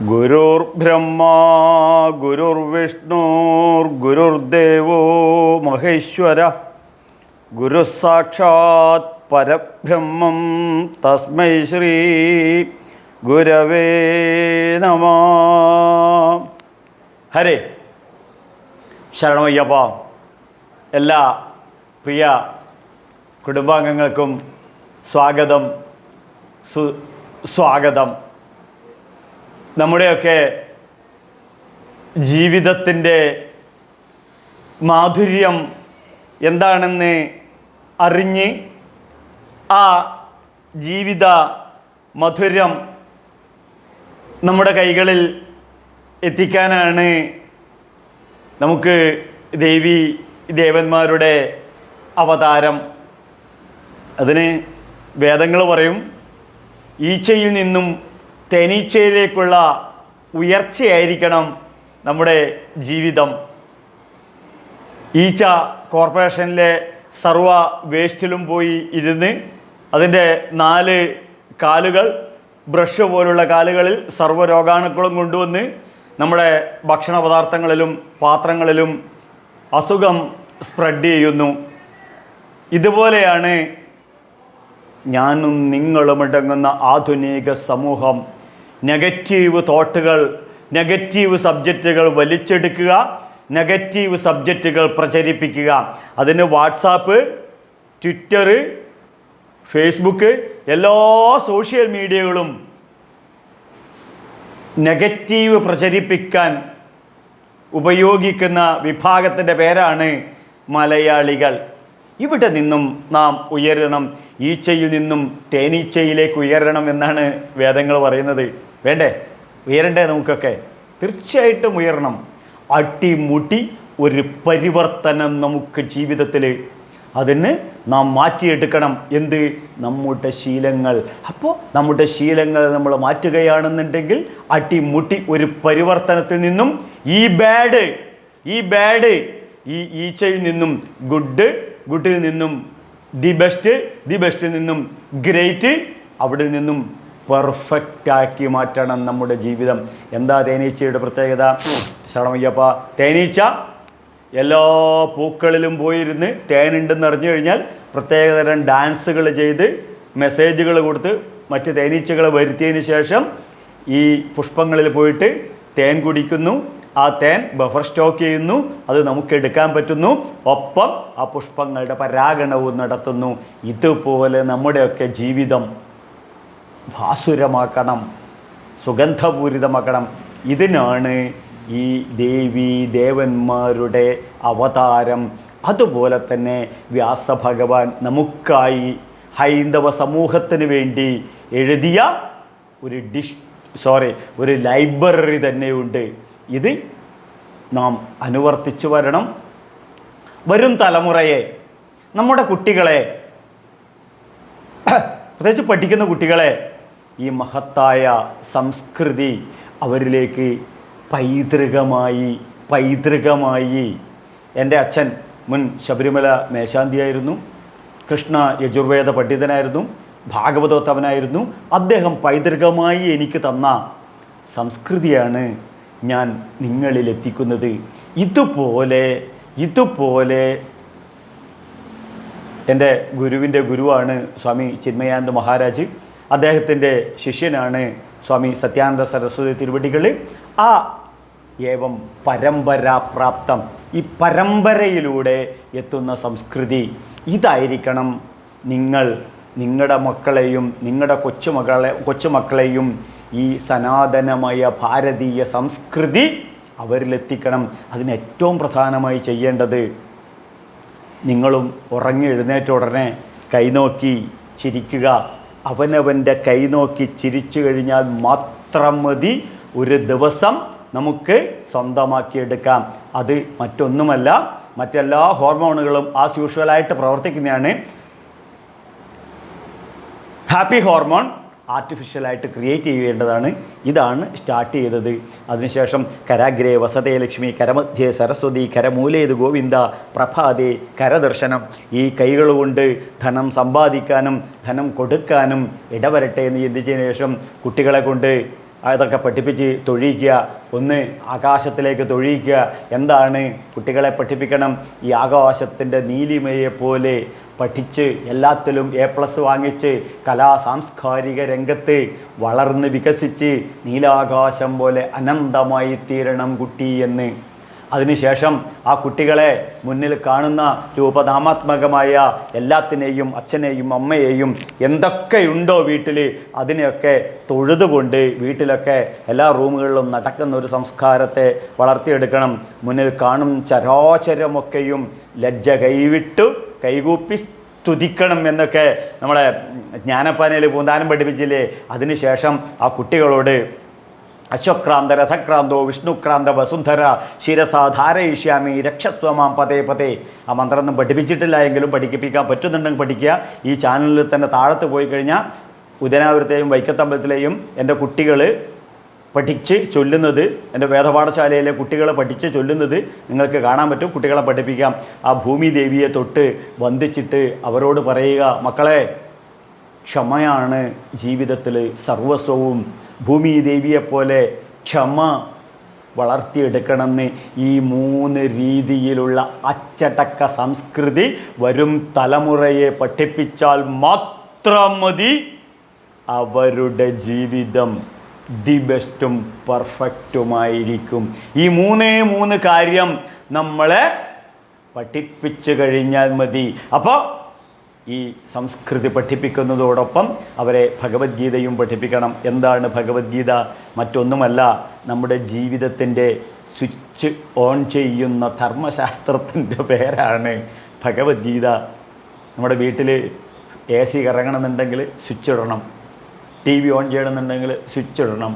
ഗുരുർബ്രഹ്മ ഗുരുർവിഷ്ണുർ ഗുരുർദേവോ മഹേശ്വര. ഗുരുസാക്ഷാത് പരബ്രഹ്മം തസ്മൈ ശ്രീ ഗുരവേ നമ. ഹരേ. ശരണമയ്യപ്പ. എല്ലാ പ്രിയ കുടുംബാംഗങ്ങൾക്കും സ്വാഗതം. സു സ്വാഗതം. നമ്മുടെയൊക്കെ ജീവിതത്തിന്റെ മാധുര്യം എന്താണെന്ന് അറിഞ്ഞ് ആ ജീവിത മധുരം നമ്മുടെ കൈകളിൽ എത്തിക്കാനാണ് നമുക്ക് ദേവി ദേവന്മാരുടെ അവതാരം. അതിന് വേദങ്ങൾ പറയും ഈച്ചയിൽ നിന്നും തേനീച്ചയിലേക്കുള്ള ഉയർച്ചയായിരിക്കണം നമ്മുടെ ജീവിതം. ഈച്ച കോർപ്പറേഷനിലെ സർവ വേസ്റ്റിലും പോയി ഇരുന്ന് അതിന്റെ നാല് കാലുകൾ ബ്രഷ് പോലുള്ള കാലുകളിൽ സർവ രോഗാണുക്കളും കൊണ്ടുവന്ന് നമ്മുടെ ഭക്ഷണ പദാർത്ഥങ്ങളിലും പാത്രങ്ങളിലും അസുഖം സ്പ്രെഡ് ചെയ്യുന്നു. ഇതുപോലെയാണ് ഞാനും നിങ്ങളും അടങ്ങുന്ന ആധുനിക സമൂഹം. നെഗറ്റീവ് തോട്ടുകൾ നെഗറ്റീവ് സബ്ജക്റ്റുകൾ വലിച്ചെടുക്കുക നെഗറ്റീവ് സബ്ജക്റ്റുകൾ പ്രചരിപ്പിക്കുക. അതിന് വാട്സാപ്പ് ട്വിറ്റർ ഫേസ്ബുക്ക് എല്ലാ സോഷ്യൽ മീഡിയകളും നെഗറ്റീവ് പ്രചരിപ്പിക്കാൻ ഉപയോഗിക്കുന്ന വിഭാഗത്തിന്റെ പേരാണ് മലയാളികൾ. ഇവിടെ നിന്നും നാം ഉയരണം ഈച്ചയിൽ നിന്നും തേനീച്ചയിലേക്ക് ഉയരണം എന്നാണ് വേദങ്ങൾ പറയുന്നത്. വേണ്ടേ? ഉയരണ്ടേ നമുക്കൊക്കെ? തീർച്ചയായിട്ടും ഉയരണം. അട്ടിമുട്ടി ഒരു പരിവർത്തനം നമുക്ക് ജീവിതത്തിൽ അതിന് നാം മാറ്റിയെടുക്കണം. എന്ത്? നമ്മുടെ ശീലങ്ങൾ. അപ്പോൾ നമ്മുടെ ശീലങ്ങൾ നമ്മൾ മാറ്റുകയാണെന്നുണ്ടെങ്കിൽ അട്ടിമുട്ടി ഒരു പരിവർത്തനത്തിൽ നിന്നും ഈ ബാഡ് ഈ ബാഡ് ഈ ഈച്ചയിൽ നിന്നും ഗുഡ് ഗുഡിൽ നിന്നും ദി ബെസ്റ്റ് ദി ബെസ്റ്റിൽ നിന്നും ഗ്രേറ്റ് അവിടെ നിന്നും പെർഫെക്റ്റ് ആക്കി മാറ്റണം നമ്മുടെ ജീവിതം. എന്താ തേനീച്ചയുടെ പ്രത്യേകത? ശരണമയ്യപ്പ തേനീച്ച എല്ലാ പൂക്കളിലും പോയിരുന്ന് തേനുണ്ടെന്ന് അറിഞ്ഞു കഴിഞ്ഞാൽ പ്രത്യേകതരം ഡാൻസുകൾ ചെയ്ത് മെസ്സേജുകൾ കൊടുത്ത് മറ്റ് തേനീച്ചകളെ വരുത്തിയതിന് ശേഷം ഈ പുഷ്പങ്ങളിൽ പോയിട്ട് തേൻ കുടിക്കുന്നു. ആ തേൻ ബഫർ സ്റ്റോക്ക് ചെയ്യുന്നു. അത് നമുക്ക് എടുക്കാൻ പറ്റുന്നു. ഒപ്പം ആ പുഷ്പങ്ങളുടെ പരാഗണവും നടത്തുന്നു. ഇതുപോലെ നമ്മുടെയൊക്കെ ജീവിതം ഭാസുരമാക്കണം സുഗന്ധപൂരിതമാക്കണം. ഇതിനാണ് ഈ ദേവി ദേവന്മാരുടെ അവതാരം. അതുപോലെ തന്നെ വ്യാസഭഗവാൻ നമുക്കായി ഹൈന്ദവ സമൂഹത്തിന് വേണ്ടി എഴുതിയ ഒരു ഡിഷ് സോറി ഒരു ലൈബ്രറി തന്നെയുണ്ട്. ഇത് നാം അനുവർത്തിച്ചു വരണം. വരും തലമുറയെ നമ്മുടെ കുട്ടികളെ പ്രത്യേകിച്ച് പഠിക്കുന്ന കുട്ടികളെ ഈ മഹത്തായ സംസ്കൃതി അവരിലേക്ക് പൈതൃകമായി പൈതൃകമായി. എന്റെ അച്ഛൻ മുൻ ശബരിമല മേശാന്തിയായിരുന്നു കൃഷ്ണ യജുർവേദ പണ്ഡിതനായിരുന്നു ഭാഗവതോത്തവനായിരുന്നു അദ്ദേഹം പൈതൃകമായി എനിക്ക് തന്ന സംസ്കൃതിയാണ് ഞാൻ നിങ്ങളിൽ എത്തിക്കുന്നത് ഇതുപോലെ ഇതുപോലെ എന്റെ ഗുരുവിന്റെ ഗുരുവാണ് സ്വാമി ചിന്മയാനന്ദ മഹാരാജ്. അദ്ദേഹത്തിന്റെ ശിഷ്യനാണ് സ്വാമി സത്യാനന്ദ സരസ്വതി തിരുവടികൾ ആ ഏവം പരമ്പരാപ്രാപ്തം ഈ പരമ്പരയിലൂടെ എത്തുന്ന സംസ്കൃതി ഇതായിരിക്കണം നിങ്ങൾ നിങ്ങളുടെ മക്കളെയും നിങ്ങളുടെ കൊച്ചുമകളെ കൊച്ചുമക്കളെയും ഈ സനാതനമായ ഭാരതീയ സംസ്കൃതി അവരിലെത്തിക്കണം. അതിന് ഏറ്റവും പ്രധാനമായി ചെയ്യേണ്ടത് നിങ്ങളും ഉറങ്ങി എഴുന്നേറ്റ ഉടനെ കൈനോക്കി ചിരിക്കുക. അവനവന്റെ കൈ നോക്കി ചിരിച്ചു കഴിഞ്ഞാൽ മാത്രം മതി. ഒരു ദിവസം നമുക്ക് സ്വന്തമാക്കിയെടുക്കാം. അത് മറ്റൊന്നുമല്ല മറ്റെല്ലാ ഹോർമോണുകളും ആസ് യൂഷ്വലായിട്ട് പ്രവർത്തിക്കുന്നതാണ്. ഹാപ്പി ഹോർമോൺ ആർട്ടിഫിഷ്യലായിട്ട് ക്രിയേറ്റ് ചെയ്യേണ്ടതാണ്. ഇതാണ് സ്റ്റാർട്ട് ചെയ്തത്. അതിനുശേഷം കരാഗ്രേ വസതേ ലക്ഷ്മി കരമധ്യേ സരസ്വതി കരമൂലേത് ഗോവിന്ദ പ്രഭാതേ കരദർശനം. ഈ കൈകൾ കൊണ്ട് ധനം സമ്പാദിക്കാനും ധനം കൊടുക്കാനും ഇടവരട്ടെ എന്ന് ചിന്തിച്ചതിന് ശേഷം കുട്ടികളെ കൊണ്ട് അതൊക്കെ പഠിപ്പിച്ച് തൊഴിയിക്കുക ഒന്ന് ആകാശത്തിലേക്ക് തൊഴിയിക്കുക. എന്താണ്? കുട്ടികളെ പഠിപ്പിക്കണം. ഈ ആകാശത്തിന്റെ നീലിമയെ പോലെ പഠിച്ച് എല്ലാത്തിലും എ പ്ലസ് വാങ്ങിച്ച് കലാ സാംസ്കാരിക രംഗത്ത് വളർന്ന് വികസിച്ച് നീലാകാശം പോലെ അനന്തമായി തീരണം കുട്ടി എന്ന്. അതിനുശേഷം ആ കുട്ടികളെ മുന്നിൽ കാണുന്ന രൂപനാമാത്മകമായ എല്ലാത്തിനെയും അച്ഛനെയും അമ്മയെയും എന്തൊക്കെയുണ്ടോ വീട്ടിൽ അതിനെയൊക്കെ തൊഴുതുകൊണ്ട് വീട്ടിലൊക്കെ എല്ലാ റൂമുകളിലും നടക്കുന്ന ഒരു സംസ്കാരത്തെ വളർത്തിയെടുക്കണം. മുന്നിൽ കാണും ചരാചരമൊക്കെയും ലജ്ജ കൈവിട്ടു കൈകൂപ്പി സ്തുതിക്കണം എന്നൊക്കെ നമ്മളെ ജ്ഞാനപ്പാനയിൽ പൂന്താനം പഠിപ്പിച്ചില്ലേ? അതിനുശേഷം ആ കുട്ടികളോട് അശ്വക്രാന്ത രഥക്രാന്തോ വിഷ്ണുക്രാന്ത വസുന്ധര ശിരസ ധാരയിഷ്യാമി രക്ഷസ്വമാം പതേ പതേ. ആ മന്ത്രമൊന്നും പഠിപ്പിച്ചിട്ടില്ല എങ്കിലും പഠിപ്പിക്കാൻ പറ്റുന്നുണ്ടെങ്കിൽ പഠിക്കുക. ഈ ചാനലിൽ തന്നെ താഴത്ത് പോയി കഴിഞ്ഞാൽ ഉദയനാപുരത്തെയും വൈക്കത്തമ്പലത്തിലെയും എന്റെ കുട്ടികൾ പഠിച്ച് ചൊല്ലുന്നത് എന്റെ വേദപാഠശാലയിലെ കുട്ടികളെ പഠിച്ച് ചൊല്ലുന്നത് നിങ്ങൾക്ക് കാണാൻ പറ്റും. കുട്ടികളെ പഠിപ്പിക്കാം. ആ ഭൂമി ദേവിയെ തൊട്ട് വന്ദിച്ചിട്ട് അവരോട് പറയുക മക്കളെ ക്ഷമയാണ് ജീവിതത്തിൽ സർവസ്വവും. ഭൂമി ദേവിയെപ്പോലെ ക്ഷമ വളർത്തിയെടുക്കണമെന്ന് ഈ മൂന്ന് രീതിയിലുള്ള അച്ചടക്ക സംസ്കൃതി വരും തലമുറയെ പഠിപ്പിച്ചാൽ മാത്രം മതി അവരുടെ ജീവിതം. ദി ബെസ്റ്റും പെർഫെക്റ്റുമായിരിക്കും ഈ മൂന്നേ മൂന്ന് കാര്യം നമ്മളെ പഠിപ്പിച്ചു കഴിഞ്ഞാൽ മതി. അപ്പോൾ ഈ സംസ്കൃതി പഠിപ്പിക്കുന്നതോടൊപ്പം അവരെ ഭഗവത്ഗീതയും പഠിപ്പിക്കണം. എന്താണ് ഭഗവത്ഗീത? മറ്റൊന്നുമല്ല നമ്മുടെ ജീവിതത്തിന്റെ സ്വിച്ച് ഓൺ ചെയ്യുന്ന ധർമ്മശാസ്ത്രത്തിന്റെ പേരാണ് ഭഗവത്ഗീത. നമ്മുടെ വീട്ടിൽ എ സി കറങ്ങണമെന്നുണ്ടെങ്കിൽ സ്വിച്ച് ഇടണം. ടി വി ഓൺ ചെയ്യണമെന്നുണ്ടെങ്കിൽ സ്വിച്ച് ഇടണം.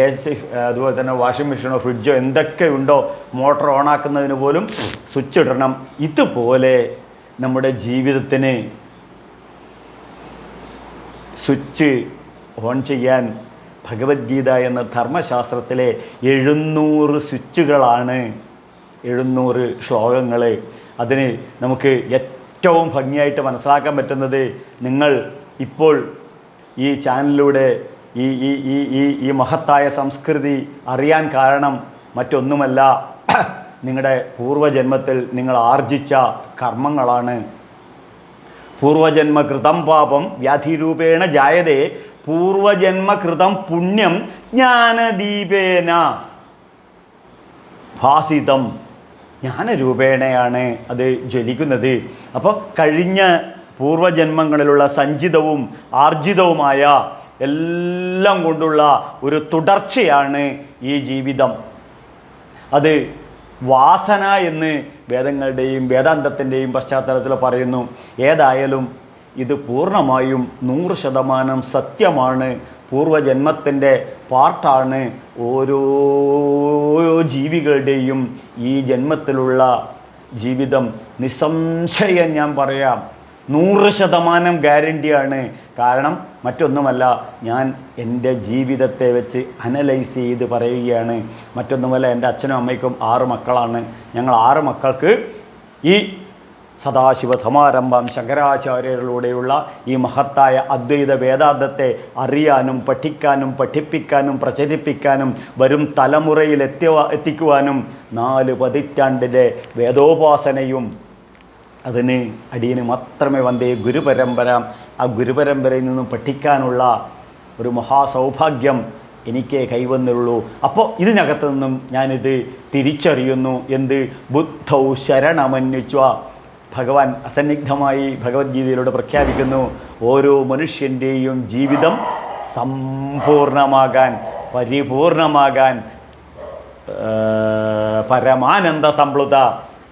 എ സി അതുപോലെ തന്നെ വാഷിംഗ് മെഷീനോ ഫ്രിഡ്ജോ എന്തൊക്കെ ഉണ്ടോ മോട്ടോർ ഓണാക്കുന്നതിന് പോലും സ്വിച്ച് ഇടണം. ഇതുപോലെ നമ്മുടെ ജീവിതത്തിന് സ്വിച്ച് ഓൺ ചെയ്യാൻ ഭഗവത്ഗീത എന്ന ധർമ്മശാസ്ത്രത്തിലെ എഴുന്നൂറ് സ്വിച്ചുകളാണ് എഴുന്നൂറ് ശ്ലോകങ്ങൾ അതിന് നമുക്ക് ഏറ്റവും ഭംഗിയായിട്ട് മനസ്സിലാക്കാൻ പറ്റുന്നത് നിങ്ങൾ ഇപ്പോൾ ഈ ചാനലിലൂടെ ഈ ഈ ഈ ഈ ഈ മഹത്തായ സംസ്കൃതി അറിയാൻ കാരണം മറ്റൊന്നുമല്ല. നിങ്ങളുടെ പൂർവജന്മത്തിൽ നിങ്ങൾ ആർജിച്ച കർമ്മങ്ങളാണ്. പൂർവജന്മകൃതം പാപം വ്യാധിരൂപേണ ജായതേ പൂർവജന്മകൃതം പുണ്യം ജ്ഞാനദീപേന. ഭാസിതം ജ്ഞാനരൂപേണയാണ് അത് ജ്വലിക്കുന്നത്. അപ്പോൾ കഴിഞ്ഞ പൂർവജന്മങ്ങളിലുള്ള സഞ്ചിതവും ആർജിതവുമായ എല്ലാം കൊണ്ടുള്ള ഒരു തുടർച്ചയാണ് ഈ ജീവിതം. അത് വാസന എന്ന് വേദങ്ങളുടെയും വേദാന്തത്തിന്റെയും പശ്ചാത്തലത്തിൽ പറയുന്നു. ഏതായാലും ഇത് പൂർണമായും നൂറ് ശതമാനം സത്യമാണ്. പൂർവജന്മത്തിന്റെ പാർട്ടാണ് ഓരോ ജീവികളുടെയും ഈ ജന്മത്തിലുള്ള ജീവിതം. നിസ്സംശയം ഞാൻ പറയാം. നൂറ് ശതമാനം ഗ്യാരണ്ടിയാണ്. കാരണം മറ്റൊന്നുമല്ല ഞാൻ എന്റെ ജീവിതത്തെ വെച്ച് അനലൈസ് ചെയ്ത് പറയുകയാണ്. മറ്റൊന്നുമല്ല എന്റെ അച്ഛനും അമ്മയ്ക്കും ആറ് മക്കളാണ്. ഞങ്ങൾ ആറ് മക്കൾക്ക് ഈ സദാശിവ സമാരംഭം ശങ്കരാചാര്യരിലൂടെയുള്ള ഈ മഹത്തായ അദ്വൈത വേദാന്തത്തെ അറിയാനും പഠിക്കാനും പഠിപ്പിക്കാനും പ്രചരിപ്പിക്കാനും വരും തലമുറയിൽ എത്തിക്കുവാനും നാല് പതിറ്റാണ്ടിലെ വേദോപാസനയും അതിന് അടിയന് മാത്രമേ വന്നേ ഗുരുപരമ്പര. ആ ഗുരുപരമ്പരയിൽ നിന്നും പഠിക്കാനുള്ള ഒരു മഹാസൗഭാഗ്യം എനിക്കേ കൈവന്നുള്ളൂ. അപ്പോൾ ഇതിനകത്തു നിന്നും ഞാനിത് തിരിച്ചറിയുന്നു. എന്ത്? ബുദ്ധൗ ശരണമന്വിച്ച ഭഗവാൻ അസന്നിഗ്ധമായി ഭഗവത്ഗീതയിലൂടെ പ്രഖ്യാപിക്കുന്നു ഓരോ മനുഷ്യന്റെയും ജീവിതം സമ്പൂർണമാകാൻ പരിപൂർണമാകാൻ പരമാനന്ദ സംപ്ലുത.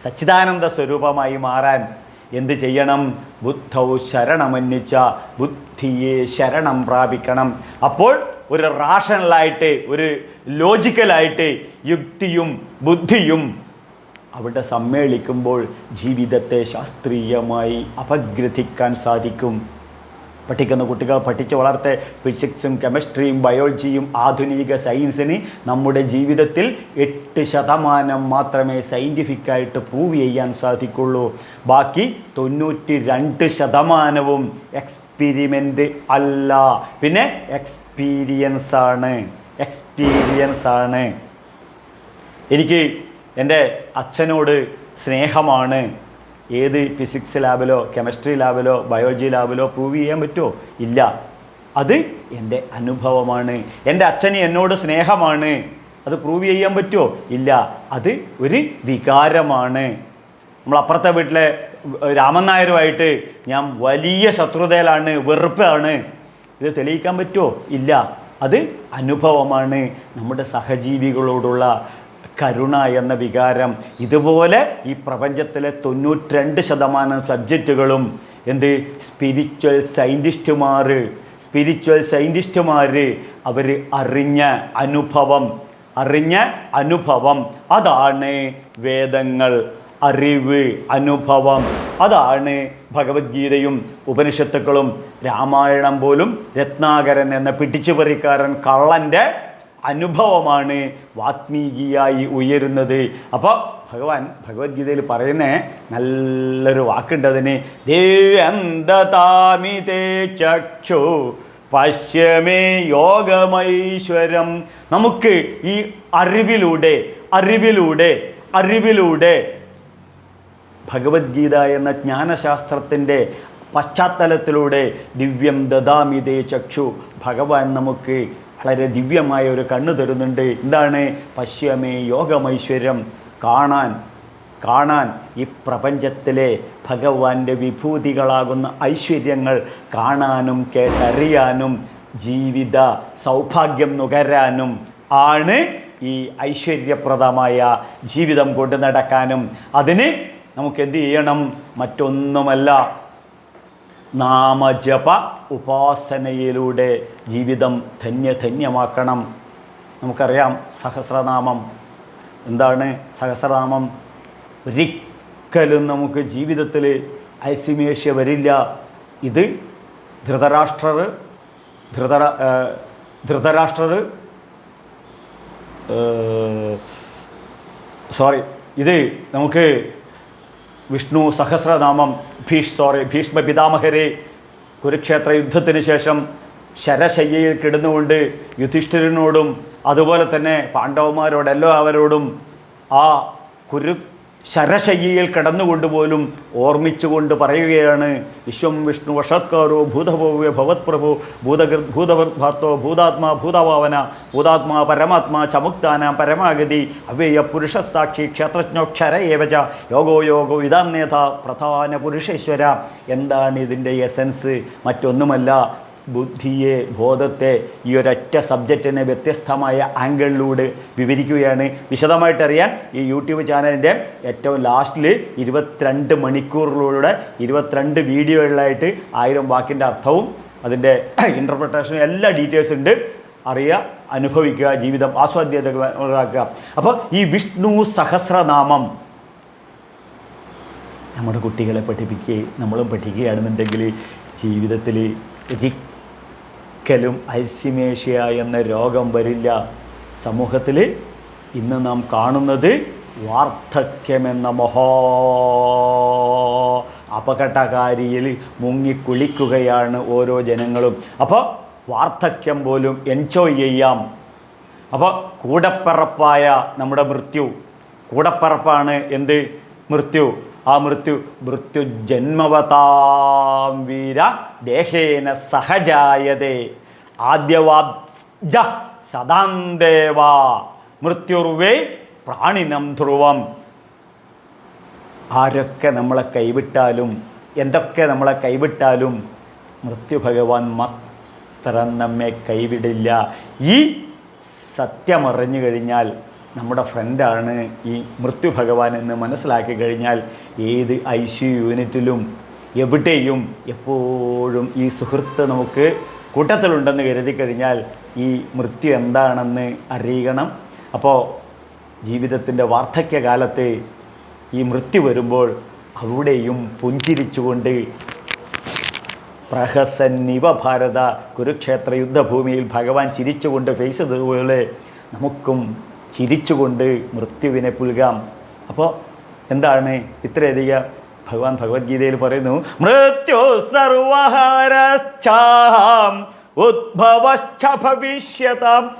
സച്ചിദാനന്ദ സ്വരൂപമായി മാറാൻ എന്ത് ചെയ്യണം? ബുദ്ധൗ ശരണമന്വിച്ച ബുദ്ധിയെ ശരണം പ്രാപിക്കണം. അപ്പോൾ ഒരു റാഷണലായിട്ട് ഒരു ലോജിക്കലായിട്ട് യുക്തിയും ബുദ്ധിയും അവിടെ സമ്മേളിക്കുമ്പോൾ ജീവിതത്തെ ശാസ്ത്രീയമായി അപഗ്രഥിക്കാൻ സാധിക്കും. പഠിക്കുന്ന കുട്ടികൾ പഠിച്ച് വളർത്തെ ഫിസിക്സും കെമിസ്ട്രിയും ബയോളജിയും ആധുനിക സയൻസിന് നമ്മുടെ ജീവിതത്തിൽ എട്ട് ശതമാനം മാത്രമേ സയന്റിഫിക്കായിട്ട് പ്രൂവ് ചെയ്യാൻ സാധിക്കുള്ളൂ. ബാക്കി തൊണ്ണൂറ്റി രണ്ട് ശതമാനവും എക്സ്പീരിമെന്റ് അല്ല. പിന്നെ എക്സ്പീരിയൻസ് ആണ് എക്സ്പീരിയൻസ് ആണ് എനിക്ക് എന്റെ അച്ഛനോട് സ്നേഹമാണ്. ഏത് ഫിസിക്സ് ലാബിലോ കെമിസ്ട്രി ലാബിലോ ബയോളജി ലാബിലോ പ്രൂവ് ചെയ്യാൻ പറ്റുമോ ഇല്ല. അത് എന്റെ അനുഭവമാണ്. എന്റെ അച്ഛന് എന്നോട് സ്നേഹമാണ്. അത് പ്രൂവ് ചെയ്യാൻ പറ്റുമോ ഇല്ല. അത് ഒരു വികാരമാണ്. നമ്മൾ അപ്പുറത്തെ വീട്ടിലെ രാമൻ നായരുമായിട്ട് ഞാൻ വലിയ ശത്രുതയിലാണ് വെറുപ്പാണ്. ഇത് തെളിയിക്കാൻ പറ്റുമോ ഇല്ല. അത് അനുഭവമാണ്. നമ്മുടെ സഹജീവികളോടുള്ള കരുണ എന്ന വികാരം ഇതുപോലെ ഈ പ്രപഞ്ചത്തിലെ തൊണ്ണൂറ്റിരണ്ട് ശതമാനം സബ്ജക്റ്റുകളും എന്ത്? സ്പിരിച്വൽ സയന്റിസ്റ്റുമാർ സ്പിരിച്വൽ സയന്റിസ്റ്റുമാർ അവർ അറിഞ്ഞ അനുഭവം അറിഞ്ഞ അനുഭവം. അതാണ് വേദങ്ങൾ അറിവ് അനുഭവം. അതാണ് ഭഗവത്ഗീതയും ഉപനിഷത്തുക്കളും. രാമായണം പോലും രത്നാകരൻ എന്ന പിടിച്ചുപറിക്കാരൻ കള്ളന്റെ അനുഭവമാണ് വാത്മീകിയായി ഉയരുന്നത്. അപ്പോൾ ഭഗവാൻ ഭഗവത്ഗീതയിൽ പറയുന്ന നല്ലൊരു വാക്കുണ്ടതിന് ദേവ്യന്തതാമിതേ ചക്ഷു പശ്യമേ യോഗമൈശ്വരം. നമുക്ക് ഈ അറിവിലൂടെ അറിവിലൂടെ അറിവിലൂടെ ഭഗവത്ഗീത എന്ന ജ്ഞാനശാസ്ത്രത്തിന്റെ പശ്ചാത്തലത്തിലൂടെ ദിവ്യം ദദാമിതേ ചക്ഷു. ഭഗവാൻ നമുക്ക് വളരെ ദിവ്യമായ ഒരു കണ്ണ് തരുന്നുണ്ട്. എന്താണ്? പശ്യമേ യോഗമൈശ്വര്യം. കാണാൻ കാണാൻ ഈ പ്രപഞ്ചത്തിലെ ഭഗവാന്റെ വിഭൂതികളാകുന്ന ഐശ്വര്യങ്ങൾ കാണാനും കേട്ടറിയാനും ജീവിത സൗഭാഗ്യം നുകരാനും ആണ് ഈ ഐശ്വര്യപ്രദമായ ജീവിതം കൊണ്ട് നടക്കാനും. അതിന് നമുക്ക് എന്ത് ചെയ്യണം? മറ്റൊന്നുമല്ല. നാമജപ ഉപാസനയിലൂടെ ജീവിതം ധന്യധന്യമാക്കണം നമുക്കറിയാം സഹസ്രനാമം എന്താണ്? സഹസ്രനാമം ഒരിക്കലും നമുക്ക് ജീവിതത്തിൽ ഐസിമേഷ്യ വരില്ല. ഇത് ധൃതരാഷ്ട്രർ ധൃതര ധൃതരാഷ്ട്രർ സോറി ഇത് നമുക്ക് വിഷ്ണു സഹസ്രനാമം ഭീഷ് സോറി ഭീഷ്മ പിതാമഹരെ കുരുക്ഷേത്ര യുദ്ധത്തിന് ശേഷം ശരശയ്യയിൽ കിടന്നുകൊണ്ട് യുധിഷ്ഠിരനോടും അതുപോലെ തന്നെ പാണ്ഡവന്മാരോടെല്ലോ അവരോടും ആ കുരു ശരശയ്യയിൽ കിടന്നുകൊണ്ടുപോലും ഓർമ്മിച്ചുകൊണ്ട് പറയുകയാണ് വിശ്വം വിഷ്ണു വഷത്കാരോ ഭൂതഭോവ്യ ഭവത്പ്രഭു ഭൂതകൃ ഭൂതഭാത്തോ ഭൂതാത്മാ ഭൂതഭാവന ഭൂതാത്മാ പരമാത്മാ ചമുക്താന പരമാഗതി അവ്യയ പുരുഷസാക്ഷി ക്ഷേത്രജ്ഞോക്ഷര ഏവച യോഗോ യോഗോ ഇതാം നേത പ്രധാന പുരുഷേശ്വര. എന്താണ് ഇതിന്റെ എസൻസ് മറ്റൊന്നുമല്ല ബുദ്ധിയെ ബോധത്തെ ഈ ഒരൊറ്റ സബ്ജക്റ്റിനെ വ്യത്യസ്തമായ ആംഗിളിലൂടെ വിവരിക്കുകയാണ്. വിശദമായിട്ടറിയാൻ ഈ യൂട്യൂബ് ചാനലിന്റെ ഏറ്റവും ലാസ്റ്റിൽ ഇരുപത്തിരണ്ട് മണിക്കൂറിലൂടെ ഇരുപത്തിരണ്ട് വീഡിയോകളിലായിട്ട് ആയിരം വാക്കിന്റെ അർത്ഥവും അതിന്റെ ഇന്റർപ്രിട്ടേഷനും എല്ലാ ഡീറ്റെയിൽസ് ഉണ്ട്. അറിയുക അനുഭവിക്കുക ജീവിതം ആസ്വാദ്യതകളാക്കുക അപ്പോൾ ഈ വിഷ്ണു സഹസ്രനാമം നമ്മുടെ കുട്ടികളെ പഠിപ്പിക്കുകയും നമ്മളും പഠിക്കുകയാണെന്നുണ്ടെങ്കിൽ ജീവിതത്തിൽ ഐസിമേഷ്യ എന്ന രോഗം വരില്ല. സമൂഹത്തിൽ ഇന്ന് നാം കാണുന്നത് വാർദ്ധക്യമെന്ന മഹോ അപകടകാരിയിൽ മുങ്ങിക്കുളിക്കുകയാണ് ഓരോ ജനങ്ങളും. അപ്പോൾ വാർദ്ധക്യം പോലും എൻജോയ് ചെയ്യാം. അപ്പോൾ കൂടപ്പിറപ്പായ നമ്മുടെ മൃത്യു. കൂടപ്പിറപ്പാണ് എന്ത്? മൃത്യു. ആ മൃത്യു മൃത്യു ജന്മവതാം വീര ദേഹേന സഹജായതേ. ആദ്യവാബ്ജ സദാന്തേവ. മൃത്യുർവേ പ്രാണിനം ധ്രുവം. ആരൊക്കെ നമ്മളെ കൈവിട്ടാലും എന്തൊക്കെ നമ്മളെ കൈവിട്ടാലും മൃത്യു ഭഗവാൻ മാത്രം നമ്മെ കൈവിടില്ല. ഈ സത്യമറിഞ്ഞു കഴിഞ്ഞാൽ നമ്മുടെ ഫ്രണ്ടാണ് ഈ മൃത്യു ഭഗവാൻ എന്ന് മനസ്സിലാക്കി കഴിഞ്ഞാൽ ഏത് ഐ സി യൂണിറ്റിലും എവിടെയും എപ്പോഴും ഈ സുഹൃത്ത് നമുക്ക് കൂട്ടത്തിലുണ്ടെന്ന് കരുതി കഴിഞ്ഞാൽ ഈ മൃത്യു എന്താണെന്ന് അറിയണം. അപ്പോൾ ജീവിതത്തിന്റെ വാർദ്ധക്യകാലത്ത് ഈ മൃത്യു വരുമ്പോൾ അവിടെയും പുഞ്ചിരിച്ചുകൊണ്ട് പ്രഹസന്നിവ ഭാരത കുരുക്ഷേത്ര യുദ്ധഭൂമിയിൽ ഭഗവാൻ ചിരിച്ചുകൊണ്ട് ഫേസ് ചെയ്തതുപോലെ നമുക്കും ചിരിച്ചുകൊണ്ട് മൃത്യുവിനെ പുൽകാം. അപ്പോൾ എന്താണ്? ഇത്രയധികം ഭഗവാൻ ഭഗവത്ഗീതയിൽ പറയുന്നു മൃത്യു സർവഹാരം ഉദ്ഭവശ്ച ഭവിഷ്യതാം.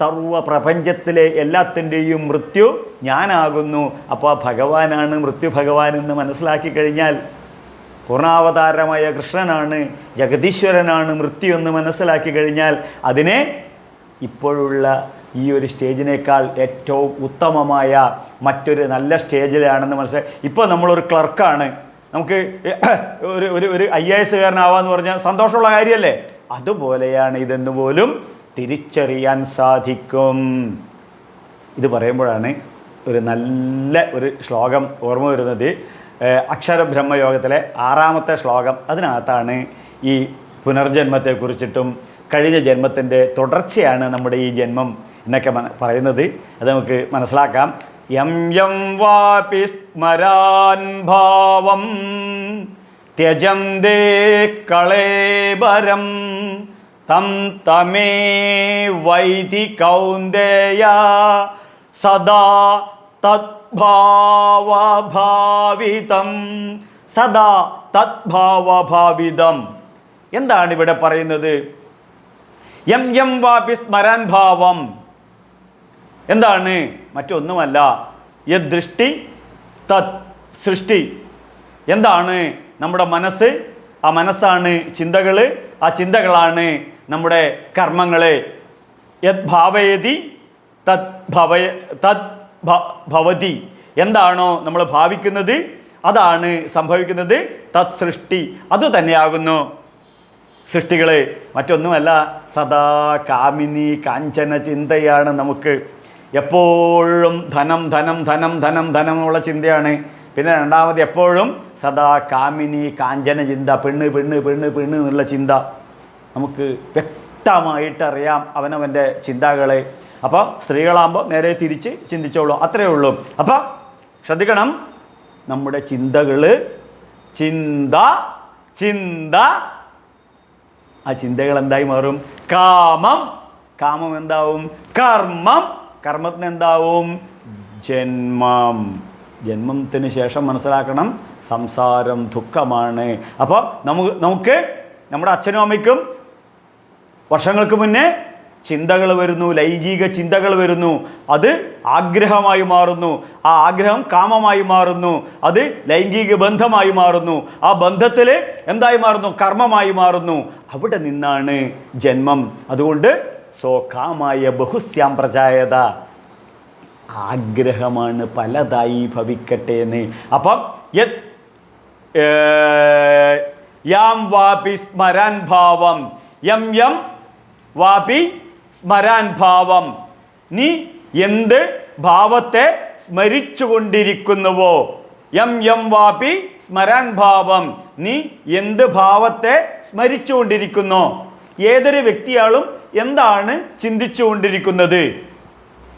സർവപ്രപഞ്ചത്തിലെ എല്ലാത്തിന്റെയും മൃത്യു ഞാനാകുന്നു. അപ്പോൾ ഭഗവാനാണ് മൃത്യു ഭഗവാൻ എന്ന് മനസ്സിലാക്കി കഴിഞ്ഞാൽ പൂർണാവതാരമായ കൃഷ്ണനാണ് ജഗദീശ്വരനാണ് മൃത്യു എന്ന് മനസ്സിലാക്കി കഴിഞ്ഞാൽ അതിനെ ഇപ്പോഴുള്ള ഈ ഒരു സ്റ്റേജിനേക്കാൾ ഏറ്റവും ഉത്തമമായ മറ്റൊരു നല്ല സ്റ്റേജിലാണെന്ന് മനസ്സിലായി. ഇപ്പോൾ നമ്മളൊരു ക്ലർക്കാണ്. നമുക്ക് ഒരു ഒരു ഒരു ഐ എ എസ്സുകാരനാവാന്ന് പറഞ്ഞാൽ സന്തോഷമുള്ള കാര്യമല്ലേ? അതുപോലെയാണ് ഇതെന്ന് പോലും തിരിച്ചറിയാൻ സാധിക്കും. ഇത് പറയുമ്പോഴാണ് ഒരു നല്ല ഒരു ശ്ലോകം ഓർമ്മ വരുന്നത്. അക്ഷര അക്ഷരബ്രഹ്മയോഗത്തിലെ ആറാമത്തെ ശ്ലോകം. അതിനകത്താണ് ഈ പുനർജന്മത്തെക്കുറിച്ചിട്ടും കഴിഞ്ഞ ജന്മത്തിന്റെ തുടർച്ചയാണ് നമ്മുടെ ഈ ജന്മം. എന്നൊക്കെ പറയുന്നത്. അത് നമുക്ക് മനസ്സിലാക്കാം. യം യം വാപി സ്മരാൻ ഭാവം ത്യജം ദേ കളേബരം തം തമേ വൈതി കൗന്ദേയ സദാ തദ്ഭാവഭാവിതം. സദാ തദ്ഭാവഭാവിതം. എന്താണ് ഇവിടെ പറയുന്നത്? യം യം വാപി സ്മരാൻ ഭാവം. എന്താണ്? മറ്റൊന്നുമല്ല. യത് ദൃഷ്ടി തത് സൃഷ്ടി. എന്താണ് നമ്മുടെ മനസ്സ്? ആ മനസ്സാണ് ചിന്തകൾ ആ ചിന്തകളാണ് നമ്മുടെ കർമ്മങ്ങൾ യത് ഭാവയതി തത് ഭവയ തത് ഭവതി. എന്താണോ നമ്മൾ ഭാവിക്കുന്നത്? അതാണ് സംഭവിക്കുന്നത് തത് സൃഷ്ടി. അത് തന്നെയാകുന്നു. സൃഷ്ടികൾ മറ്റൊന്നുമല്ല സദാ കാമിനി കാഞ്ചന ചിന്തയാണ് നമുക്ക്. എപ്പോഴും ധനം ധനം ധനം ധനം ധനം എന്നുള്ള ചിന്തയാണ്. പിന്നെ രണ്ടാമത് എപ്പോഴും സദാ കാമിനി കാഞ്ചന ചിന്ത പെണ്ണ് പെണ്ണ് പെണ്ണ് പെണ്ണ് എന്നുള്ള ചിന്ത. നമുക്ക് വ്യക്തമായിട്ടറിയാം അവനവന്റെ ചിന്തകളെ. അപ്പോൾ സ്ത്രീകളാകുമ്പോൾ നേരെ തിരിച്ച് ചിന്തിച്ചോളൂ. അത്രയേ ഉള്ളൂ. അപ്പോൾ ശ്രദ്ധിക്കണം. നമ്മുടെ ചിന്തകൾ ചിന്ത ചിന്ത. ആ ചിന്തകൾ എന്തായി മാറും? കാമം. കാമം എന്താവും? കർമ്മം. കർമ്മത്തിന് എന്താവും ജന്മം. ജന്മത്തിന് ശേഷം മനസ്സിലാക്കണം സംസാരം ദുഃഖമാണ്. അപ്പോൾ നമുക്ക് നമുക്ക് നമ്മുടെ അച്ഛനും അമ്മയ്ക്കും വർഷങ്ങൾക്ക് മുന്നേ ചിന്തകൾ വരുന്നു ലൈംഗിക ചിന്തകൾ വരുന്നു. അത് ആഗ്രഹമായി മാറുന്നു. ആ ആഗ്രഹം കാമമായി മാറുന്നു. അത് ലൈംഗിക ബന്ധമായി മാറുന്നു. ആ ബന്ധത്തിൽ എന്തായി മാറുന്നു? കർമ്മമായി മാറുന്നു. അവിടെ നിന്നാണ് ജന്മം. അതുകൊണ്ട് സോ കാമായ ബഹുസ്യാം പ്രചായത ആഗ്രഹമാണ് പലതായി ഭവിക്കട്ടെ എന്ന്. അപ്പം യാം വാപി സ്മരാൻ ഭാവം. യം യം വാപി സ്മരാൻ ഭാവം. നീ എന്ത് ഭാവത്തെ സ്മരിച്ചുകൊണ്ടിരിക്കുന്നുവോ യം യം വാപി സ്മരാൻ ഭാവം. നീ എന്ത് ഭാവത്തെ സ്മരിച്ചുകൊണ്ടിരിക്കുന്നോ ഏതൊരു വ്യക്തിയാളും എന്താണ് ചിന്തിച്ചുകൊണ്ടിരിക്കുന്നത്?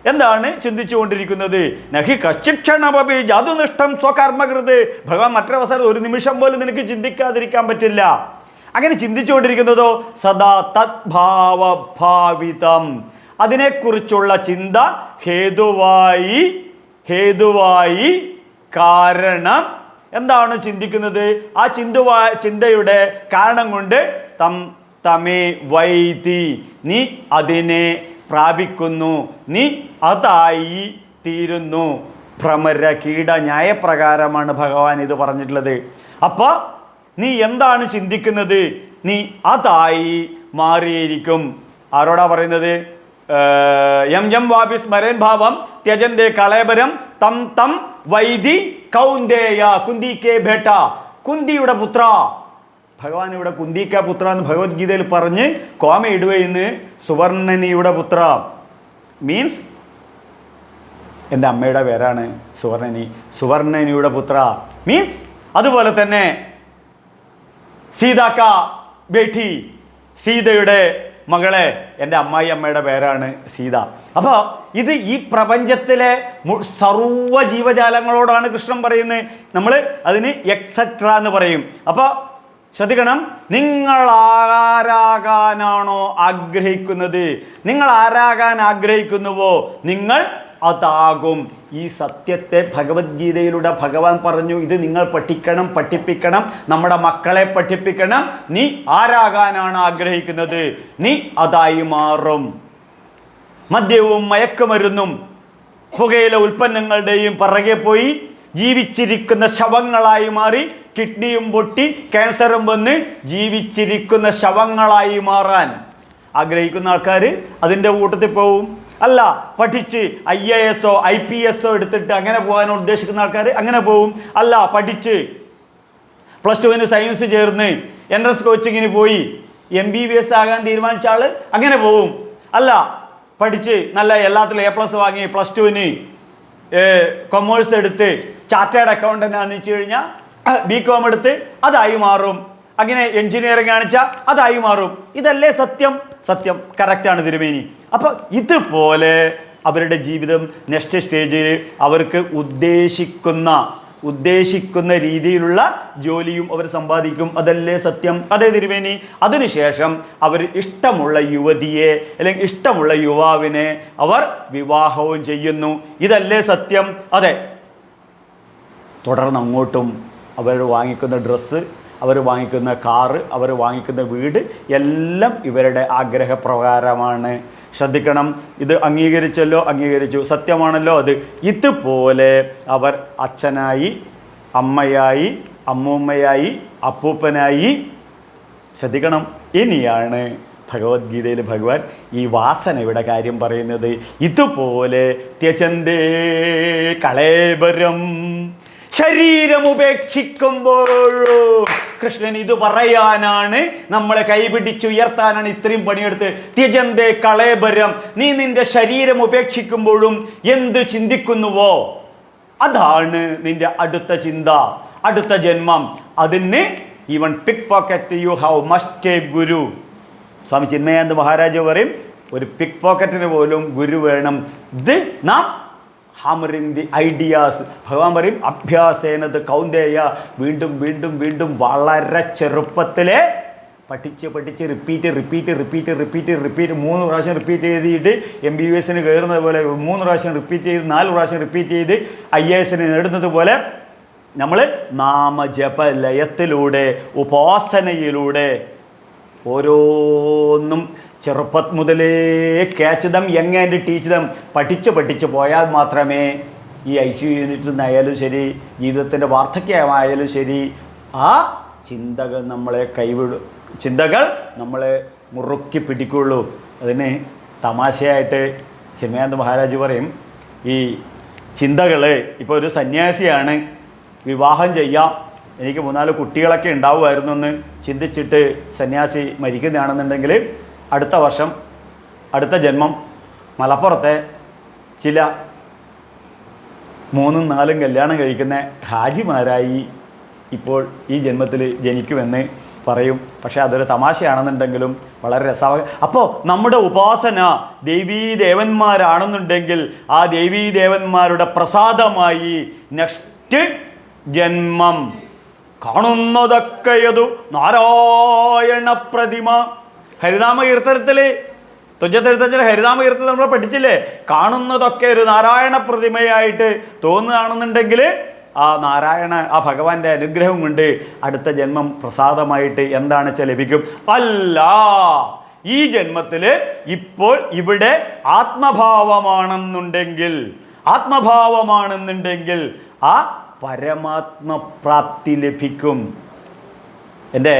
എന്താണ് ചിന്തിച്ചുകൊണ്ടിരിക്കുന്നത്? നഹി കശിക്ഷണപി ജാതുനിഷ്ഠം സ്വകർമ്മകൃത്. ഭഗവാൻ മറ്റൊരവസരം ഒരു നിമിഷം പോലും നിനക്ക് ചിന്തിക്കാതിരിക്കാൻ പറ്റില്ല. അങ്ങനെ ചിന്തിച്ചുകൊണ്ടിരിക്കുന്നതോ? സദാ തദ്ഭാവഭാവിതം. അതിനെക്കുറിച്ചുള്ള ചിന്ത ഹേതുവായി ഹേതുവായി കാരണം എന്താണ് ചിന്തിക്കുന്നത്? ആ ചിന്തുവാ ചിന്തയുടെ കാരണം കൊണ്ട് തം തമേ വൈതി. നീ അതിനെ പ്രാപിക്കുന്നു. നീ അതായി തീരുന്നു. ഭ്രമര കീട ന്യായപ്രകാരമാണ് ഭഗവാൻ ഇത് പറഞ്ഞിട്ടുള്ളത്. അപ്പോൾ നീ എന്താണ് ചിന്തിക്കുന്നത്? നീ അതായി മാറിയിരിക്കും. ആരോടാ പറയുന്നത്? യം യം വാപി സ്മരൻ ഭാവം ത്യജന്റെ കളേബരം തം തം വൈദി കൗന്ദേയ കുന്തി കെ ഭേട്ട. കുന്തിയുടെ പുത്ര. ഭഗവാൻ ഇവിടെ കുന്തിക്ക പുത്ര എന്ന് ഭഗവത്ഗീതയിൽ പറഞ്ഞ് കോമ സുവർണനിയുടെ പുത്ര. മീൻസ് എന്റെ അമ്മയുടെ പേരാണ് സുവർണനി. സുവർണനിയുടെ പുത്ര. മീൻസ് അതുപോലെ തന്നെ സീതാക്ക ബേഠി സീതയുടെ മകളെ. എന്റെ അമ്മായി അമ്മയുടെ പേരാണ് സീത. അപ്പോൾ ഇത് ഈ പ്രപഞ്ചത്തിലെ സർവ ജീവജാലങ്ങളോടാണ് കൃഷ്ണൻ പറയുന്നത്. നമ്മൾ അതിന് എക്സെട്ര എന്ന് പറയും. അപ്പോൾ ശ്രദ്ധിക്കണം. നിങ്ങൾ ആരാകാനാണോ ആഗ്രഹിക്കുന്നത്? നിങ്ങൾ ആരാകാൻ ആഗ്രഹിക്കുന്നുവോ? നിങ്ങൾ അതാകും. ഈ സത്യത്തെ ഭഗവത്ഗീതയിലൂടെ ഭഗവാൻ പറഞ്ഞു ഇത് നിങ്ങൾ പഠിക്കണം പഠിപ്പിക്കണം നമ്മുടെ മക്കളെ പഠിപ്പിക്കണം. നീ ആരാകാനാണ് ആഗ്രഹിക്കുന്നത്? നീ അതായി മാറും. മദ്യവും മയക്കുമരുന്നും പുകയിലെ ഉൽപ്പന്നങ്ങളുടെയും പിറകെ പോയി ജീവിച്ചിരിക്കുന്ന ശവങ്ങളായി മാറി കിഡ്നിയും പൊട്ടി ക്യാൻസറും വന്ന് ജീവിച്ചിരിക്കുന്ന ശവങ്ങളായി മാറാൻ ആഗ്രഹിക്കുന്ന ആൾക്കാർ അതിന്റെ കൂട്ടത്തിൽ പോവും. അല്ല പഠിച്ച് ഐ എ എസോ ഐ പി എസോ എടുത്തിട്ട് അങ്ങനെ പോകാൻ ഉദ്ദേശിക്കുന്ന ആൾക്കാർ അങ്ങനെ പോവും. അല്ല പഠിച്ച് പ്ലസ് ടുവിന് സയൻസ് ചേർന്ന് എൻട്രൻസ് കോച്ചിങ്ങിന് പോയി എം ബി ബി എസ് ആകാൻ തീരുമാനിച്ച ആൾ അങ്ങനെ പോവും. അല്ല പഠിച്ച് നല്ല എല്ലാത്തിലും എ പ്ലസ് വാങ്ങി പ്ലസ് ടുവിന് കൊമേഴ്സ് എടുത്ത് ചാർട്ടേഡ് അക്കൗണ്ടന്റ് ആണെന്ന് വെച്ച് കഴിഞ്ഞാൽ ബി കോം എടുത്ത് അതായി മാറും. അങ്ങനെ എഞ്ചിനീയറിംഗ് കാണിച്ചാൽ അതായി മാറും. ഇതല്ലേ സത്യം? സത്യം. കറക്റ്റാണ് തിരുമേനി. അപ്പോൾ ഇതുപോലെ അവരുടെ ജീവിതം നെക്സ്റ്റ് സ്റ്റേജിൽ അവർക്ക് ഉദ്ദേശിക്കുന്ന ഉദ്ദേശിക്കുന്ന രീതിയിലുള്ള ജോലിയും അവർ സമ്പാദിക്കും. അതല്ലേ സത്യം? അതേ തിരുമേനി. അതിനുശേഷം അവർ ഇഷ്ടമുള്ള യുവതിയെ അല്ലെങ്കിൽ ഇഷ്ടമുള്ള യുവാവിനെ അവർ വിവാഹവും ചെയ്യുന്നു. ഇതല്ലേ സത്യം? അതെ. തുടർന്ന് അങ്ങോട്ടും അവർ വാങ്ങിക്കുന്ന ഡ്രസ്സ് അവർ വാങ്ങിക്കുന്ന കാറ് അവർ വാങ്ങിക്കുന്ന വീട് എല്ലാം ഇവരുടെ ആഗ്രഹപ്രകാരമാണ്. ശ്രദ്ധിക്കണം ഇത് അംഗീകരിച്ചല്ലോ അംഗീകരിച്ചു. സത്യമാണല്ലോ അത്. ഇതുപോലെ അവർ അച്ഛനായി അമ്മയായി അമ്മൂമ്മയായി അപ്പൂപ്പനായി. ശ്രദ്ധിക്കണം ഇനിയാണ് ഭഗവത്ഗീതയിൽ ഭഗവാൻ ഈ വാസനയുടെ കാര്യം പറയുന്നത്. ഇതുപോലെ ത്യജന്തേ കളേബരം ശരീരം ഉപേക്ഷിക്കുമ്പോഴും കൃഷ്ണൻ ഇത് പറയാനാണ് നമ്മളെ കൈപിടിച്ചുയർത്താനാണ് ഇത്രയും പണിയെടുത്ത്. ത്യജന്തേ കളേബരം നീ നിന്റെ ശരീരം ഉപേക്ഷിക്കുമ്പോഴും എന്ത് ചിന്തിക്കുന്നുവോ? അതാണ് നിന്റെ അടുത്ത ചിന്ത അടുത്ത ജന്മം. അതിന് even pick pocket you have must a guru Swami Chinmayanand Maharaj പറയും ഒരു പിക് പോക്കറ്റിന് പോലും ഗുരു വേണം. ഇത് നാം ഹാമറിങ് ദി ഐഡിയാസ്. ഭഗവാൻ പറയും അഭ്യാസേനത് കൗന്ദേയ. വീണ്ടും വീണ്ടും വീണ്ടും വളരെ ചെറുപ്പത്തിലെ പഠിച്ച് പഠിച്ച് repeat repeat repeat repeat repeat മൂന്ന് പ്രാവശ്യം റിപ്പീറ്റ് ചെയ്തിട്ട് എം ബി ബി എസിന് കയറുന്നത് പോലെ മൂന്ന് പ്രാവശ്യം റിപ്പീറ്റ് ചെയ്ത് നാല് പ്രാവശ്യം റിപ്പീറ്റ് ചെയ്ത് ഐ എ എസിന് നേടുന്നത് പോലെ നമ്മൾ നാമജപലയത്തിലൂടെ ഉപാസനയിലൂടെ ഓരോന്നും ചെറുപ്പം മുതലേ catch them young and teach them പഠിച്ച് പഠിച്ച് പോയാൽ മാത്രമേ ഈ ഐ സി യു യൂണിറ്റിൽ നിന്നായാലും ശരി ജീവിതത്തിന്റെ വാർദ്ധക്യമായാലും ശരി ആ ചിന്തകൾ നമ്മളെ കൈവിടും. ചിന്തകൾ നമ്മളെ മുറുക്കി പിടിക്കുള്ളൂ അതിന് തമാശയായിട്ട് ചിന്മയാനന്ദ മഹാരാജ് പറയും ഈ ചിന്തകൾ ഇപ്പോൾ ഒരു സന്യാസിയാണ് വിവാഹം ചെയ്യാം. എനിക്ക് മൂന്നാൽ കുട്ടികളൊക്കെ ഉണ്ടാവുമായിരുന്നു എന്ന് ചിന്തിച്ചിട്ട് സന്യാസി മരിക്കുന്നതാണെന്നുണ്ടെങ്കിൽ അടുത്ത വർഷം അടുത്ത ജന്മം മലപ്പുറത്തെ ചില മൂന്നും നാലും കല്യാണം കഴിക്കുന്ന ഹാജിമാരായി ഇപ്പോൾ ഈ ജന്മത്തിൽ ജനിക്കുമെന്ന് പറയും. പക്ഷേ അതൊരു തമാശയാണെന്നുണ്ടെങ്കിലും വളരെ രസാവ അപ്പോൾ നമ്മുടെ ഉപാസന ദേവീ ദേവന്മാരാണെന്നുണ്ടെങ്കിൽ ആ ദേവീ ദേവന്മാരുടെ പ്രസാദമായി നെക്സ്റ്റ് ജന്മം കാണുന്നതൊക്കെയതു നാരായണ പ്രതിമ ഹരിനാമ കീർത്തനത്തിൽ തുഞ്ചത്തെഴുത്തച്ഛൻ ഹരിനാമ കീർത്തനം നമ്മൾ പഠിച്ചില്ലേ? കാണുന്നതൊക്കെ ഒരു നാരായണ പ്രതിമയായിട്ട് തോന്നുകയാണെന്നുണ്ടെങ്കിൽ ആ നാരായണ ആ ഭഗവാന്റെ അനുഗ്രഹം കൊണ്ട് അടുത്ത ജന്മം പ്രസാദമായിട്ട് എന്താണ് വെച്ചാൽ ലഭിക്കും? അല്ല ഈ ജന്മത്തിൽ ഇപ്പോൾ ഇവിടെ ആത്മഭാവമാണെന്നുണ്ടെങ്കിൽ ആത്മഭാവമാണെന്നുണ്ടെങ്കിൽ ആ പരമാത്മപ്രാപ്തി ലഭിക്കും. എന്റെ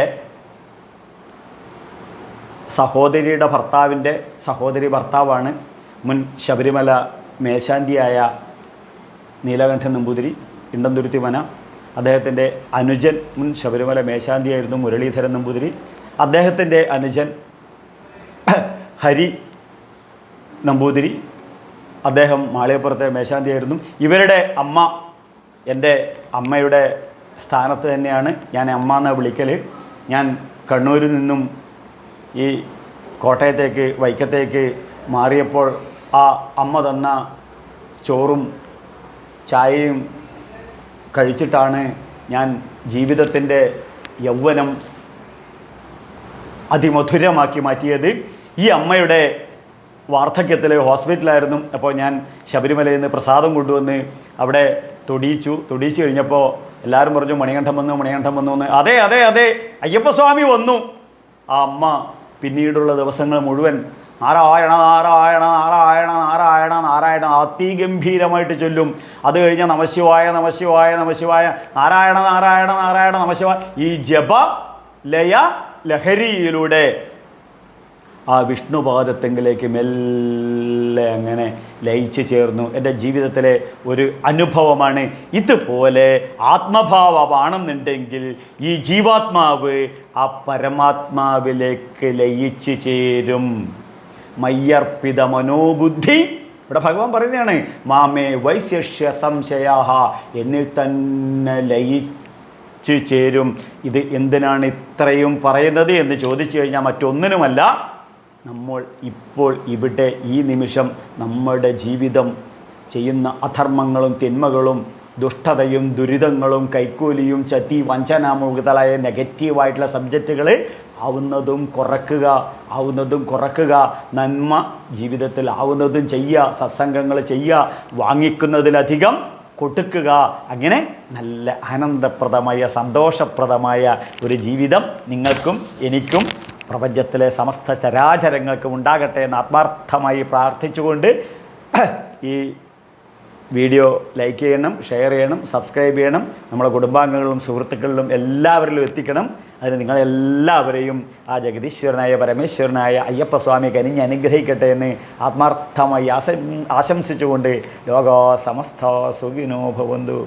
സഹോദരിയുടെ ഭർത്താവിന്റെ സഹോദരി ഭർത്താവാണ് മുൻ ശബരിമല മേശാന്തിയായ നീലകണ്ഠൻ നമ്പൂതിരി ഇണ്ടംതുരുത്തി വന. അദ്ദേഹത്തിന്റെ അനുജൻ മുൻ ശബരിമല മേശാന്തിയായിരുന്നു മുരളീധരൻ നമ്പൂതിരി. അദ്ദേഹത്തിന്റെ അനുജൻ ഹരി നമ്പൂതിരി. അദ്ദേഹം മാളികപ്പുറത്തെ മേശാന്തിയായിരുന്നു. ഇവരുടെ അമ്മ എന്റെ അമ്മയുടെ സ്ഥാനത്ത് തന്നെയാണ്. ഞാൻ അമ്മ എന്ന വിളിക്കൽ ഞാൻ കണ്ണൂരിൽ നിന്നും ഈ കോട്ടയത്തേക്ക് വൈക്കത്തേക്ക് മാറിയപ്പോൾ ആ അമ്മ തന്ന ചോറും ചായയും കഴിച്ചിട്ടാണ് ഞാൻ ജീവിതത്തിന്റെ യൗവനം അതിമധുരമാക്കി മാറ്റിയത്. ഈ അമ്മയുടെ വാർദ്ധക്യത്തിൽ ഹോസ്പിറ്റലായിരുന്നു. അപ്പോൾ ഞാൻ ശബരിമലയിൽ നിന്ന് പ്രസാദം കൊണ്ടുവന്ന് അവിടെ തൊടിയിച്ചു. തൊടിയിച്ചു കഴിഞ്ഞപ്പോൾ എല്ലാവരും പറഞ്ഞു മണികണ്ഠം വന്നു മണികണ്ഠം വന്നു എന്ന്. അതെ അതെ അതെ അയ്യപ്പസ്വാമി വന്നു. ആ അമ്മ പിന്നീടുള്ള ദിവസങ്ങൾ മുഴുവൻ നാരായണ നാരായണ നാരായണ നാരായണ നാരായണ അതിഗംഭീരമായിട്ട് ചൊല്ലും. അത് കഴിഞ്ഞ് നമശിവായ നമശിവായ നമശിവായ നാരായണ നാരായണ നാരായണ നമശിവായ ഈ ജപ ലയ ലഹരിയിലൂടെ. ആ വിഷ്ണുപാദത്തെങ്കിലേക്ക് മെല്ലെ അങ്ങനെ ലയിച്ചു ചേർന്നു. എന്റെ ജീവിതത്തിലെ ഒരു അനുഭവമാണ് ഇതുപോലെ ആത്മഭാവമാണെന്നുണ്ടെങ്കിൽ ഈ ജീവാത്മാവ് ആ പരമാത്മാവിലേക്ക് ലയിച്ചു ചേരും. മയ്യർപ്പിത മനോബുദ്ധി. ഇവിടെ ഭഗവാൻ പറയുന്നതാണ് മാമേ വൈശിഷ്യ സംശയാഹ എന്നിൽ തന്നെ ലയിച്ചു ചേരും. ഇത് എന്തിനാണ് ഇത്രയും പറയുന്നത് എന്ന് ചോദിച്ചു കഴിഞ്ഞാൽ മറ്റൊന്നിനുമല്ല. നമ്മൾ ഇപ്പോൾ ഇവിടെ ഈ നിമിഷം നമ്മുടെ ജീവിതം ചെയ്യുന്ന അധർമ്മങ്ങളും തിന്മകളും ദുഷ്ടതയും ദുരിതങ്ങളും കൈക്കൂലിയും ചതി വഞ്ചന മുതലായ നെഗറ്റീവായിട്ടുള്ള സബ്ജക്റ്റുകൾ ആവുന്നതും കുറക്കുക ആവുന്നതും കുറക്കുക നന്മ ജീവിതത്തിൽ ആവുന്നതും ചെയ്യുക സത്സംഗങ്ങൾ ചെയ്യുക വാങ്ങിക്കുന്നതിലധികം കൊടുക്കുക. അങ്ങനെ നല്ല ആനന്ദപ്രദമായ സന്തോഷപ്രദമായ ഒരു ജീവിതം നിങ്ങൾക്കും എനിക്കും പ്രപഞ്ചത്തിലെ സമസ്ത ചരാചരങ്ങൾക്കും ഉണ്ടാകട്ടെ എന്ന് ആത്മാർത്ഥമായി പ്രാർത്ഥിച്ചുകൊണ്ട് ഈ വീഡിയോ ലൈക്ക് ചെയ്യണം ഷെയർ ചെയ്യണം സബ്സ്ക്രൈബ് ചെയ്യണം. നമ്മുടെ കുടുംബാംഗങ്ങളിലും സുഹൃത്തുക്കളിലും എല്ലാവരിലും എത്തിക്കണം. അതിന് നിങ്ങളെല്ലാവരെയും ആ ജഗദീശ്വരനായ പരമേശ്വരനായ അയ്യപ്പസ്വാമി കനിഞ്ഞ് അനുഗ്രഹിക്കട്ടെ എന്ന് ആത്മാർത്ഥമായി ആശം ആശംസിച്ചുകൊണ്ട് ലോക സമസ്ത സുഖിനോ ഭവന്തു.